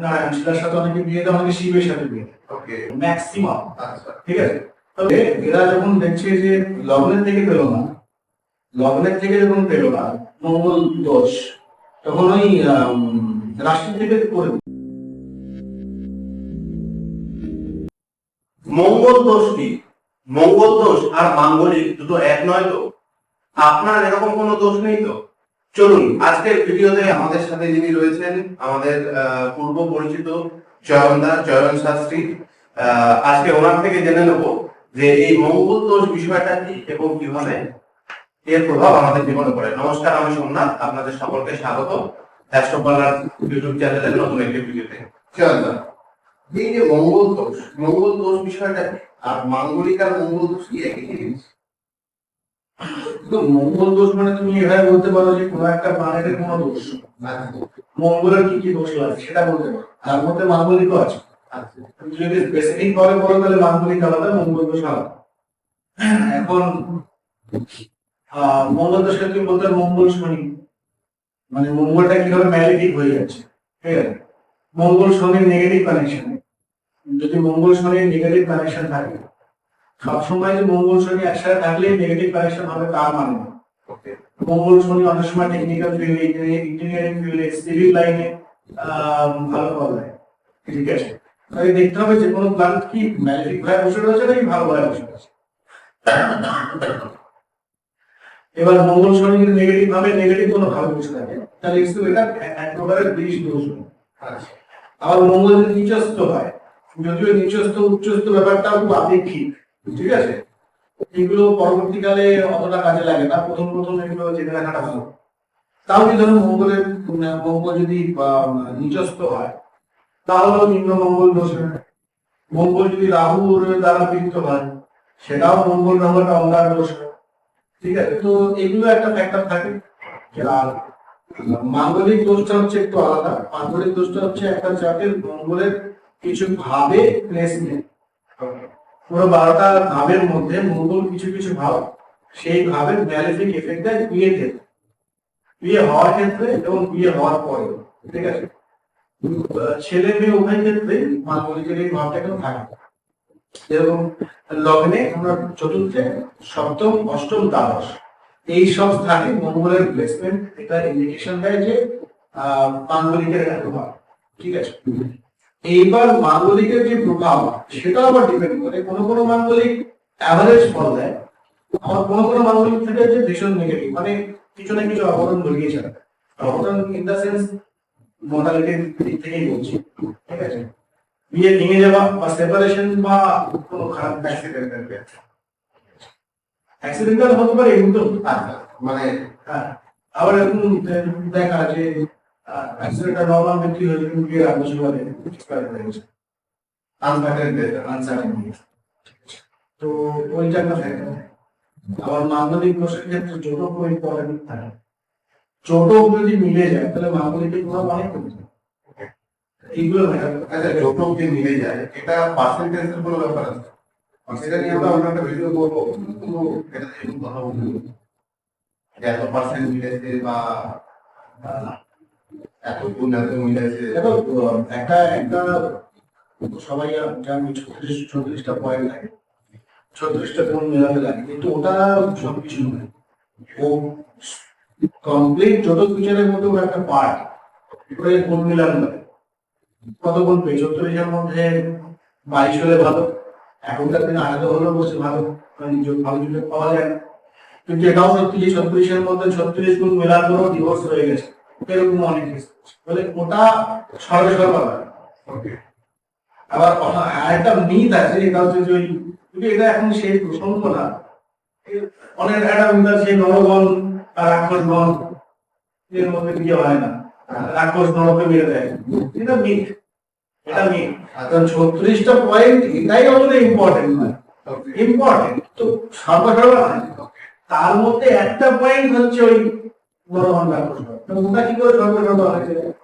নারায়ণ শিলার সাথে অনেকে বিয়ে দেয় অনেকে শিবের সাথে বিয়ে দেয়। ওকে ম্যাক্সিমাম আচ্ছা। ঠিক আছে? তবে এরা যখন দেখছে যে লগ্নের থেকে পেল না লগ্নের থেকে যখন পেল না মঙ্গল দোষ তখন ওই রাশি থেকে করে মঙ্গল দোষ কি? মঙ্গল দোষ আর মাঙ্গলিক দুটো এক নয় তো? আপনার এরকম কোনো দোষ নেই তো? চলুন, আজকের ভিডিওতে আমাদের সাথে যিনি রয়েছেন, আমাদের পূর্ব পরিচিত চয়নদা চয়ন শাস্ত্রী। আজকে ওনার থেকে জেনে নেব যে এই মঙ্গল দোষ বিষয়টা কি এবং কীভাবে এর প্রভাব আমাদের জীবনে পড়ে। নমস্কার, আমি সোমনাথ, আপনাদের সকলকে স্বাগত। অ্যাস্ট্রোপালার ইউটিউব চ্যানেলের নতুন একটি ভিডিওতে। চয়নদা এই যে মঙ্গল দোষ মঙ্গল দোষ বিষয়টা? আর মাঙ্গলিক আর মঙ্গল দোষ কি একই জিনিস? মঙ্গল দোষ মানে তুমি এভাবে বলতে পারো যে কোনো একটা প্ল্যানেটের কোনো দোষ মঙ্গলের কি কি দোষ লাগে সেটা বলতে পারো। তার মধ্যে মাঙ্গলিকও আছে। যদি স্পেসিফিক বলো তাহলে মাঙ্গলিক আলাদা, মঙ্গল দোষ আলাদা। এখন মঙ্গল দোষকে তুমি বলতে মঙ্গল শনি। মানে মঙ্গলটা কীভাবে ম্যালিটিক হয়ে যাচ্ছে। ঠিক আছে? মঙ্গল শনির নেগেটিভ কানেকশন যদি মঙ্গল শনির নেগেটিভ কানেকশন থাকে সবসময় যে মঙ্গল শনি একসাথে থাকলে নেগেটিভ কানেকশন হবে তার মানে না। মঙ্গল শনি অনেক সময় টেকনিক্যাল ফিল্ডে ইঞ্জিনিয়ারিং ফিল্ডে সিভিল লাইনে ভালো পাওয়া যায় ঠিক আছে? তাই দেখতে হবে যে কোনো প্ল্যানেট কি ম্যালেটিক ভাবে বসে রয়েছে নাকি ভালো ভাবে বসে রয়েছে। এবার মঙ্গল শনি যদি নেগেটিভ ভাবে নেগেটিভ কোনো ভাবে বসে থাকে তাহলে কিন্তু এটা এক- এক প্রকারের বৃষ দোষ আচ্ছা। আবার মঙ্গল যদি নিচস্থ হয় যদিও নিচস্থ উচ্চস্থ ব্যাপারটাও খুব আপেক্ষিক ঠিক আছে? এগুলো পরবর্তীকালে অতটা কাজে লাগে না। প্রথম প্রথম এগুলো জেনে রাখাটা ভালো। তাও যদি ধরুন মঙ্গলের মঙ্গল যদি আহ, নিচস্থ হয় তাহলেও নিম্ন মঙ্গল দোষ মঙ্গল যদি রাহুর দ্বারা পীড়িত হয় সেটাও মঙ্গল গ্রহটা অঙ্গার দোষ ঠিক আছে? তো এগুলো একটা ফ্যাক্টর থাকে। আর মাঙ্গলিক দোষটা হচ্ছে একটু আলাদা। মাঙ্গলিক দোষটা হচ্ছে একটা চার্টের মঙ্গলের কিছু ভাবে প্লেসমেন্ট পুরো বারোটা ভাবের মধ্যে মঙ্গল কিছু কিছু ভাব সেই ভাবের ম্যালেফিক এফেক্ট দেয় বিয়ে ক্ষেত্রে বিয়ে হওয়ার ক্ষেত্রে এবং বিয়ে হওয়ার পরে ঠিক আছে? ছেলে মেয়ে উভয় ক্ষেত্রে মাঙ্গলিকের এই ভাবটা কিন্তু থাকে। যেরকম লগ্নে আমরা চতুর্থে সপ্তম অষ্টম দ্বাদশ এই সব স্থানে মঙ্গলের প্লেসমেন্ট এটা ইন্ডিকেশন দেয় যে আহ, মাঙ্গলিকের একটা ঠিক আছে? এইবার মাঙ্গলিকের যে প্রভাব সেটা আবার ডিপেন্ড করে। কোনো কোনো মাঙ্গলিক অ্যাভারেজ ফল দেয়। আবার কোনো কোনো মাঙ্গলিক থেকে যে ভীষণ নেগেটিভ মানে কিছু না কিছু অবদান ঘটিয়েছে অবদান ইন দ্য সেন্স মোডালিটির দিক থেকেই বলছি, ঠিক আছে? বিয়ে ভেঙে যাওয়া বা সেপারেশন বা কোনো খারাপ অ্যাক্সিডেন্টাল অ্যাক্সিডেন্টাল হতে পারে এগুলো তো। আচ্ছা মানে হ্যাঁ আবার এরকম দেখা যে কিন্তু বিয়ের আগ বছর বাদে expire হয়ে গেছে আনসার্টেন ডেট আনসার্টেন তো ওইটা একটা ফ্যাক্টর আবার মাঙ্গলিক দোষের ক্ষেত্রে খুব ইম্পর্টেন্ট থাকে। জোটক যদি মিলে যায়, তাহলে মাঙ্গলিকের প্রভাব অনেক কমে এইগুলো আচ্ছা যত যে মিলে যায়, এটা পার্সেন্টেজের কোনো ব্যাপার আছে? সেটা নিয়ে আমরা একটা ভিডিও করব। কিন্তু এটা এখন কথা বলব যে এত পার্সেন্ট মিলেছে বা এত গুণ এত মিলেছে একটা একটা সবাই জানি ছত্রিশ ছত্রিশটা পয়েন্ট লাগে। ছত্রিশটা কোন মেলাতে লাগে? কিন্তু ওটা সবকিছু নয়। ও কমপ্লিট যত বিচারের মধ্যে ওটা একটা পার্ট ওটা কোন মিলান লাগে কত গুণ মধ্যে বাইশ হলে ভালো? এখনকার দিনে আলাদা হলেও বসে ভালো। ভালো জুটে পাওয়া যায় না। কিন্তু এটাও সত্যি যে ছত্রিশের মধ্যে ছত্রিশ গুণ মেলার পরেও ডিভোর্স হয়ে গেছে। এরকম অনেক। বলে ওটা সর্বে ওকে আবার অ- আরেকটা মিথ আছে এটা হচ্ছে যে ওই এটা এখন সেই প্রসঙ্গ না অনেক একটা মিথ আছে নরগণ আর রাক্ষস গণ এর মধ্যে বিয়ে হয় না। রাক্ষস নরকে মেরে দেয়। এটা মিথ এটা মিথ কারণ ছত্রিশটা পয়েন্ট এটাই আমাদের ইম্পর্টেন্ট নয়। ইম্পর্টেন্ট তো সর্বা সর্বা তার মধ্যে একটা পয়েন্ট হচ্ছে ওই কি করে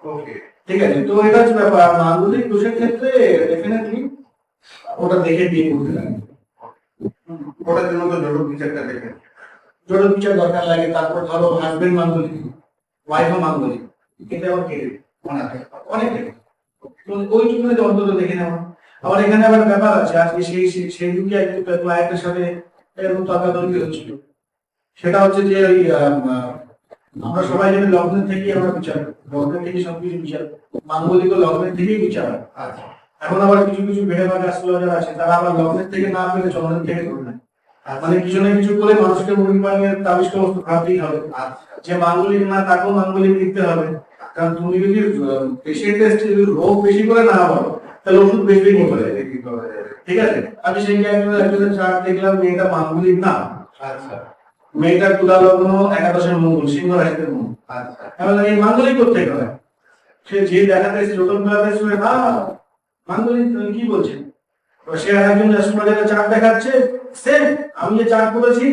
ওকে ঠিক আছে। তো এটা হচ্ছে ব্যাপার। দোষের ক্ষেত্রে ডেফিনেটলি ওটা দেখে বিয়ে করতে লাগে ওটার জন্য তো জরুরি বিচারটা জোর বিচার দরকার লাগে তারপর ধরো হাজবেন্ড মাঙ্গলিক ওয়াইফও মাঙ্গলিক এটা আবার কেটে অনেক ওইটুকু অন্তত দেখে নেওয়া। আবার এখানে আবার ব্যাপার আছে আজকে সেই সেই- দিনকে একটু ক্লায়েন্টের সাথে এরকম তর্কাতর্কি হচ্ছিল। সেটা হচ্ছে যে ওই আমরা সবাই জানি লগ্নের থেকেই আমরা বিচার থেকে সবকিছু বিচার মাঙ্গলিক লগ্নের থেকেই বিচার হয়। আচ্ছা। এখন আবার কিছু কিছু আছে, তারা আবার লগ্নের থেকে না পেলে চন্দ্রের থেকে নেয় মানে কিছু না কিছু করে মানুষকে মুরগি তাবিজ ভাবতেই হবে। যে মাঙ্গলিক না, তাকেও মাঙ্গলিক দিতে হবে। কারণ তুমি যদি পেশেন্ট টেস্ট যদি রোগ বেশি করে না বলো তাহলে ওষুধ বেশি বেশি করে? ঠিক আছে? আমি সেই একজনের চার্ট দেখলাম মেয়েটা মাঙ্গলিক না। আচ্ছা। মেয়েটার তুলা লগ্ন একাদশের মঙ্গল সিংহ রাশিতে মঙ্গল আচ্ছা। এবার এই মাঙ্গলিক করতে হবে সে যে দেখাতে এসে ছোট বেলাতে শুনে না মাঙ্গলিক কি বলছেন সে একজন অ্যাস্ট্রোলজারের চার্ট দেখাচ্ছে সেম আমি যে চার্ট করেছি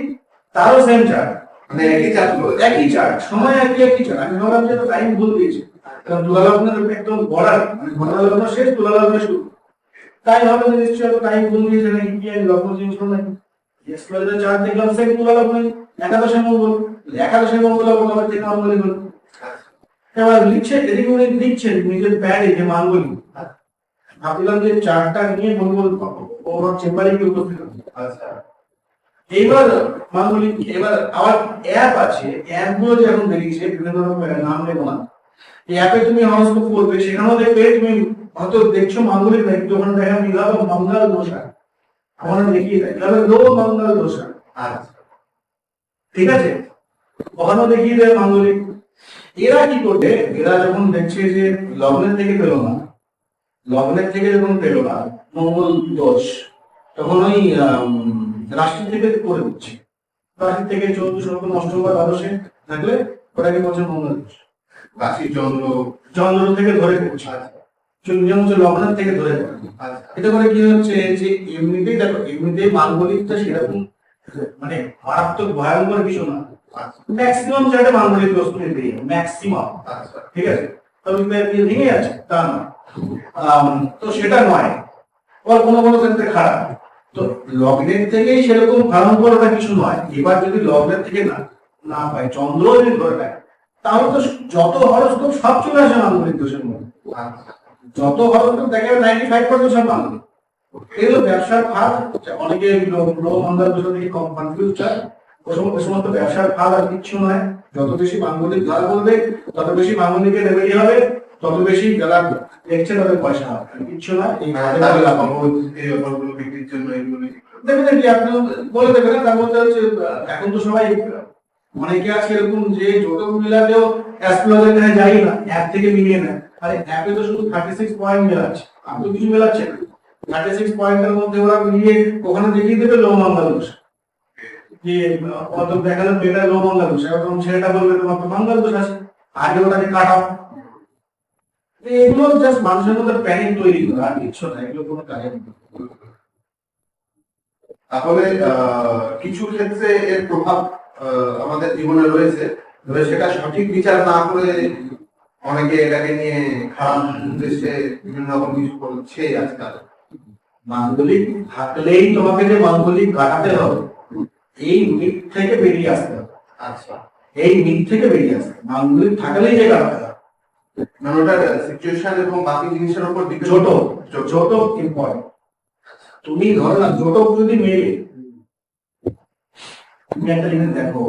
তারও সেম চার্ট মানে একই করে একই চার্ট সময় একই একই চার্ট আমি ভাবলাম যে টাইম ভুল দিয়েছে। কারণ তুলা লগ্নের একদম বর্ডার মানে ঘটনা লগ্ন শেষ তুলা লগ্ন শুরু। তাই হবে নিশ্চয়ই টাইম ভুল দিয়েছে নাকি কি আমি লগ্ন চেঞ্জ করব দেখলাম একাদশে মঙ্গল। একাদশে মঙ্গল থেকে হলো এবার লিখছে এদিকে উনি লিখছেন নিজের প্যাডে যে মাঙ্গলিক। ভাবলাম যে চার্টটা নিয়ে বলব ওর চেম্বারে কি উপস্থিত আচ্ছা। এইবার মাঙ্গলিক এবার আবার অ্যাপ আছে। অ্যাপগুলো যে এখন বেরিয়েছে বিভিন্ন রকমের নাম নেব না। এই অ্যাপে তুমি হরস্কোপ করবে সেখানেও দেখবে তুমি হয়তো দেখছ মাঙ্গলিক দেখা মিলাব মঙ্গল দোষা। ওখানে দেখিয়ে দেয়। তাহলে লো মঙ্গল দোষা আচ্ছা ঠিক আছে? ওখানেও দেখিয়ে দেয় মাঙ্গলিক এরা কি করবে? এরা যখন দেখছে যে লগ্নের থেকে পেল না, লগ্নের থেকে যখন পেল না, মঙ্গল দোষ, তখন ওই রাশি থেকে করে দিচ্ছে। রাশি থেকে চৌদ্দ সপ্তম অষ্টম বা দ্বাদশে থাকলে ওটাকে বলছে মঙ্গল দোষ। রাশি চন্দ্র চন্দ্র থেকে ধরে করছে যেমন হচ্ছে লগ্নের থেকে ধরে এটা করে কি হচ্ছে যে এমনিতেই দেখো এমনিতেই সেরকম মানে মারাত্মক ভয়ঙ্কর কিছু না। ম্যাক্সিমাম দোষ তুমি ম্যাক্সিমাম ঠিক আছে? ভেঙে আছে তা না আম, তো সেটা নয়। কোনো কোনো ক্ষেত্রে খারাপ। তো লগ্নের থেকেই সেরকম ভয়ঙ্কর কিছু নয়। এবার যদি লগ্নের থেকে না না পায় চন্দ্র যদি ধরে নেয় তাহলে তো যত হরস্কোপ সব চলে আসে মাঙ্গলিক দোষের মধ্যে। যত হরস্কোপ দেখে নাইনটি ফাইভ পার্সেন্ট সব মাঙ্গলিক এগুলো ব্যবসার ফাঁদ। অনেকে গ্রহ মঙ্গল থেকে কম কনফিউজ চায় ও সমস্ত ব্যবসার ফাঁদ আর কিচ্ছু নয়। যত বেশি মাঙ্গলিক ধরা বলবে তত বেশি মাঙ্গলিকের রেমেডি হবে তত বেশি যারা দেখছে তাদের পয়সা হবে। কিচ্ছু না। এই ফাঁদে তাহলে পড়ে লাভ নেই। সম্ভবত এই ব্যাপারগুলো বিক্রির জন্য এগুলো ডেফিনেটলি আপনি বলে দেবেন তার মধ্যে হচ্ছে এখন তো সবাই অনেকে আছে এরকম যে যত মিলাতেও অ্যাস্ট্রোলজার যাই না। অ্যাপ থেকে মিলিয়ে নেয়। আরে অ্যাপে তো শুধু থার্টি সিক্স পয়েন্ট মেলাচ্ছে আপনি কিছু মেলাচ্ছে না। থার্টি সিক্স পয়েন্টের মধ্যে ওরা মিলিয়ে ওখানে দেখিয়ে দেবে লো দোষ যে অত দেখাল মেয়েটা লো মঙ্গল দোষ এরকম ছেলেটা বলবে, তোমার তো দোষ আছে। আগে ওটাকে কাটাও। এগুলো জাস্ট মানুষের মধ্যে প্যানিক তৈরি করে, আর কিছু না, এগুলো কোনো কাজে তাহলে কিছু ক্ষেত্রে এর প্রভাব আমাদের জীবনে রয়েছে। সেটা সঠিক বিচার না করে অনেকে এটাকে নিয়ে খারাপ উদ্দেশ্যে বিভিন্ন রকম কিছু করছে আজকাল। মাঙ্গলিক থাকলেই তোমাকে যে মাঙ্গলিক কাটাতে হবে এই মিথ থেকে বেরিয়ে আসতে হবে। আচ্ছা। এই মিথ থেকে বেরিয়ে আসতে মাঙ্গলিক থাকলেই যে কাটাতে হবে। মানে ওটার সিচুয়েশন এবং বাকি জিনিসের উপর ছোট ছোট ইম্পর্টেন্ট তুমি ধরো না জোটক যদি মেয়ে তুমি একটা জিনিস দেখো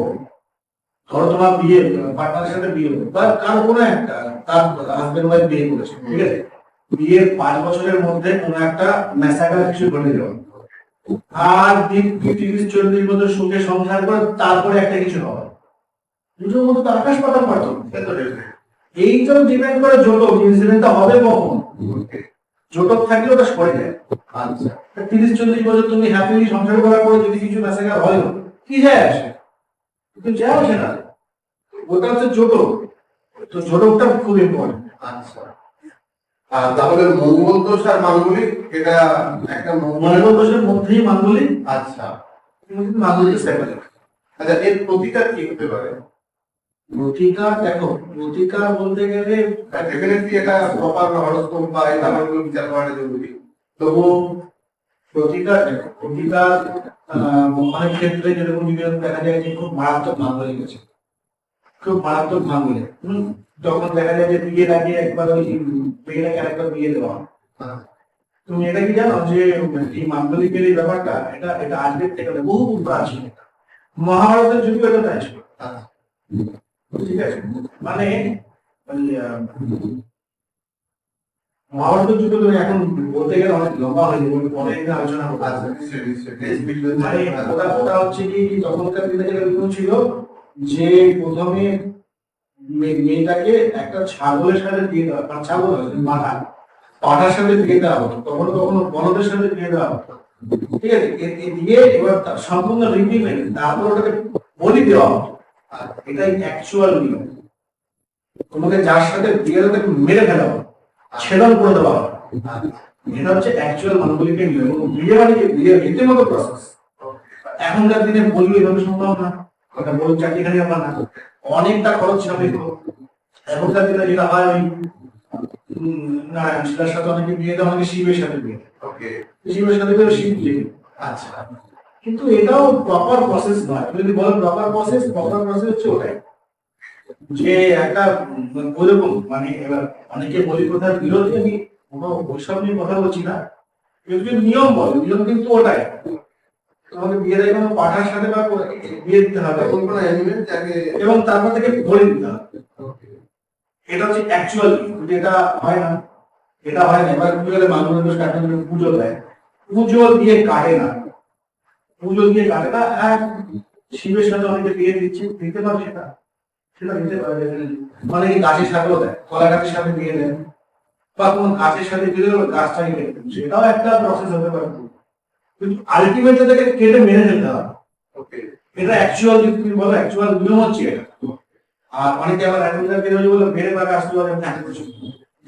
ধরো তোমার বিয়ে পার্টনারের সাথে বিয়ে হলো, বা কারও কোনো একটা, তার হাজবেন্ড ওয়াইফ বিয়ে করেছে, ঠিক আছে? বিয়ের পাঁচ বছরের মধ্যে কোনো একটা কিছু ঘটে আর দিন তিরিশ চল্লিশ বছর সুখে সংসার করে তারপরে একটা কিছু হবে। দুটোর মধ্যে তো আকাশ পাতাল পার্থক্য সে তো করে জোটক ইনসিডেন্টটা হবে কখন? জোটক থাকলে ওটা সরে যায়। আচ্ছা তিরিশ, চল্লিশ বছর তুমি হ্যাপিলি সংসার করার পরে যদি কিছু মেসাকার হয়, কি যায় আসে? কিন্তু যায় আসে না ওটা হচ্ছে জোটক তো জোটকটা খুব ইম্পর্টেন্ট আচ্ছা। আর তাহলে মঙ্গল দোষ আর মাঙ্গলিক এটা একটা মঙ্গল। দোষের মধ্যেই মাঙ্গলিক। আচ্ছা। মাঙ্গলিক সেপারেট আচ্ছা এর প্রতিকার কি হতে পারে? প্রতিকার দেখো প্রতিকার বলতে গেলে ডেফিনেটলি এটা প্রপার হরস্কোপ বা এই ব্যাপারগুলো বিচার করাটা জরুরি তবু প্রতিকার দেখো প্রতিকার অনেক ক্ষেত্রে যেরকম বিভিন্ন দেখা যায় যে খুব মারাত্মক আছে খুব মারাত্মক ভাঙলে তখন দেখা যায় যে বিয়ের আগে একবার ওই বিয়ে দেওয়া হয়। তুমি এটা কি জানো যে এই মাঙ্গলিকের এই ব্যাপারটা এটা এটা আজকের থেকে বহু প্রাচীন মহাভারতের যুগে এটা ছিল। ঠিক আছে? মানে মহাভারতের যুগে তো এখন বলতে গেলে অনেক লম্বা হয়ে যাবে পরে আলোচনা মানে ওটা ওটা হচ্ছে কি তখনকার দিনে যেটা নিয়ম ছিল যে প্রথমে মেয়েটাকে একটা ছাগলের সাথে দিয়ে দেওয়া মানে ছাগল পাঠা পাঠার সাথে দিয়ে দেওয়া হতো কখনো কখনো বলদের সাথে দিয়ে দেওয়া হতো। ঠিক আছে এ- এ দিয়ে এবার সম্পূর্ণ রীতি মেনে তারপর ওটাকে বলি দেওয়া হতো। এটাই অ্যাকচুয়াল নিয়ম। তোমাকে যার সাথে বিয়ে তাকে মেরে ফেলা হবে ছেদন করে দেওয়া হবে এটা হচ্ছে অ্যাকচুয়াল মানবলিকের নিয়ম এবং বিয়ে মানে কি বিয়ের রীতিমতো প্রসেস এখনকার দিনে বলি এভাবে সম্ভব না। ওটা বড় চাকরিখানি আমার না। অনেকটা খরচ সাপেক্ষ এখনকার দিনে যেটা হয় ওই নারায়ণ শিলার সাথে অনেকে বিয়ে দেয় অনেকে শিবের সাথে বিয়ে দেয়। শিবের সাথে বিয়ে শিব বিয়ে। আচ্ছা। কিন্তু এটাও প্রপার প্রসেস নয়। যদি বলেন প্রপার প্রসেস প্রপার প্রসেস হচ্ছে ওটাই। যে একটা উম, ওইরকম মানে এবার অনেকে বলি প্রথার বিরোধী আমি কোনো ওইসব নিয়ে কথা বলছি না। কিন্তু নিয়ম বলে নিয়ম কিন্তু ওটাই। তোমাকে কোনো পাঠার সাথে বা বিয়ে দিতে হবে। এবং তারপর থেকে বলে দিতে হবে। এটা হচ্ছে অ্যাকচুয়াল কিন্তু এটা হয় না এটা হয় না এবার পুজো হলে মানুষ কাটে পুজো দেয়। পুজো দিয়ে কাটে না। পুজো দিয়ে কাটে না এক শিবের সাথে অনেকে বিয়ে দিচ্ছে দিতে পারে সেটা সেটা দিতে পারে। মানে গাছের সাথেও দেয়? কলা গাছের সাথে দেয় বা কোন গাছের সাথে দেয় গাছটাই কেটে। সেটাও একটা প্রসেস হতে পারে। কিন্তু আলটিমেটলি তাকে কেটে মেরে ফেলতে হবে। এটা অ্যাকচুয়াল যদি তুমি বলো অ্যাকচুয়াল নিয়ম হচ্ছে এটা। আর অনেকে আবার এখনকার দিনে ওই বলে মেরে পাবে আসতে পারে আমি কিছু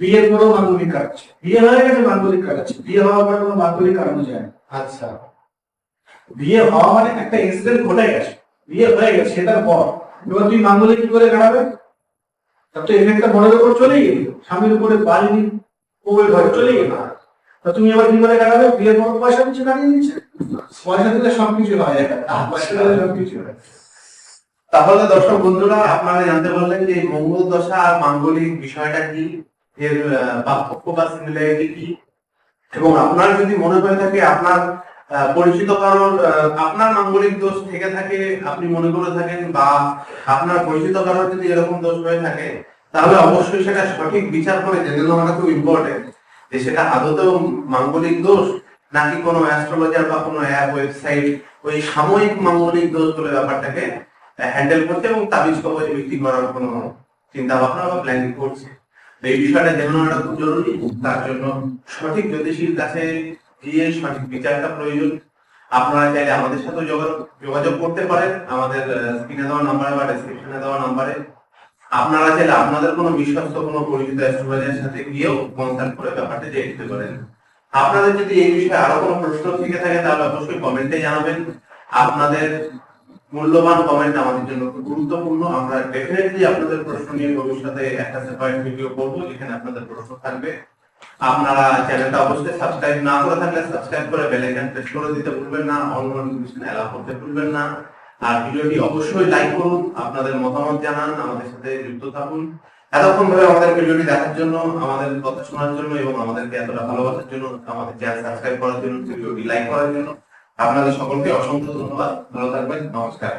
বিয়ের পরেও মাঙ্গলিক কাটছে বিয়ে হয়ে গেছে মাঙ্গলিক কাটাচ্ছে বিয়ে হওয়ার পরে কোনো মাঙ্গলিক কাটানো যায় না। আচ্ছা। বিয়ে হওয়া মানে একটা ইনসিডেন্ট ঘটে গেছে। বিয়ে হয়ে গেছে সেটার পর। এবার তুই মাঙ্গলিক কি করে কাটাবে তার তো এফেক্টটা বড়ের উপর চলেই গেল। স্বামীর উপরে বাড়িনি বউয়ের ঘরে চলে গেল। তা তুমি এবার কি করে কাটাবে বিয়ের পর পয়সা দিচ্ছে কাটিয়ে দিচ্ছে পয়সা দিলে সবকিছু হয় পয়সা দিলে সবকিছু হয়। তাহলে দর্শক বন্ধুরা আপনারা জানতে পারলেন যে মঙ্গল দশা আর মাঙ্গলিক বিষয়টা কি? এর পার্থক্য বা সিমিলারিটি কি? এবং আপনার যদি মনে হয়ে থাকে আপনার পরিচিত কারোর আপনার মাঙ্গলিক দোষ থেকে থাকে, আপনি মনে করে থাকেন, বা আপনার পরিচিত কারোর যদি এরকম দোষ হয়ে থাকে, তাহলে অবশ্যই সেটা সঠিক বিচার করে জেনে নেওয়াটা খুব ইম্পর্টেন্ট যে সেটা আদতেও মাঙ্গলিক দোষ, নাকি কোনো অ্যাস্ট্রোলজার বা কোনো অ্যাপ ওয়েবসাইট ওই সাময়িক মাঙ্গলিক দোষ বলে ব্যাপারটাকে হ্যান্ডেল করছে এবং তাবিজ কবজ বিক্রি করার কোনো চিন্তা ভাবনা বা প্ল্যানিং করছে। এই বিষয়টা জেনে নেওয়াটা খুব জরুরি। তার জন্য সঠিক জ্যোতিষীর কাছে গিয়ে সঠিক বিচারটা প্রয়োজন। আপনারা চাইলে আমাদের সাথে যোগাযোগ করতে পারেন। আমাদের স্ক্রিনে দেওয়া নাম্বারে বা দেওয়া নাম্বারে আপনারা চাইলে আপনাদের কোনো বিশ্বস্ত কোনো পরিচিত সাথে গিয়েও কনসাল্ট করে ব্যাপারটা পারেন। আপনাদের যদি এই বিষয়ে আরও কোনো প্রশ্ন থেকে থাকে, তাহলে অবশ্যই কমেন্টে জানাবেন। আপনাদের মূল্যবান কমেন্ট আমাদের জন্য গুরুত্বপূর্ণ। আমরা ডেফিনেটলি আপনাদের প্রশ্ন নিয়ে ভবিষ্যতে একটা সেপারেট ভিডিও করব, যেখানে আপনাদের প্রশ্ন থাকবে। আপনারা চ্যানেলটা অবশ্যই সাবস্ক্রাইব না করে থাকলে সাবস্ক্রাইব করে বেল আইকন প্রেস করে দিতে ভুলবেন না। অল নোটিফিকেশন এলাও করতে ভুলবেন না। আর ভিডিওটি অবশ্যই লাইক করুন, আপনাদের মতামত জানান, আমাদের সাথে যুক্ত থাকুন। এতক্ষণ ধরে আমাদের ভিডিওটি দেখার জন্য, আমাদের কথা শোনার জন্য এবং আমাদেরকে এতটা ভালোবাসার জন্য, আমাদের চ্যানেল সাবস্ক্রাইব করার জন্য, ভিডিওটি লাইক করার জন্য আপনাদের সকলকে অসংখ্য ধন্যবাদ। ভালো থাকবেন, নমস্কার।